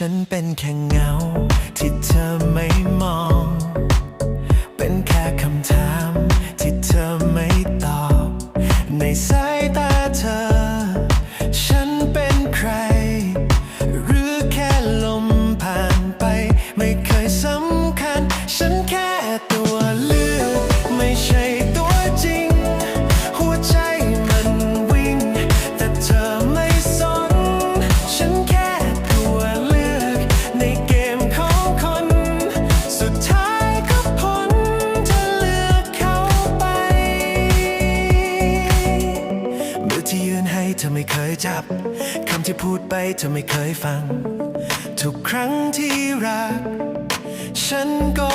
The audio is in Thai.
ฉันเป็นแค่เงา ที่เธอไม่มอง เป็นแค่คำถาม ที่เธอไม่ตอบ ในสา จับคำที่พูดไปเธอไม่เคยฟัง ทุกครั้งที่รัก ฉันก็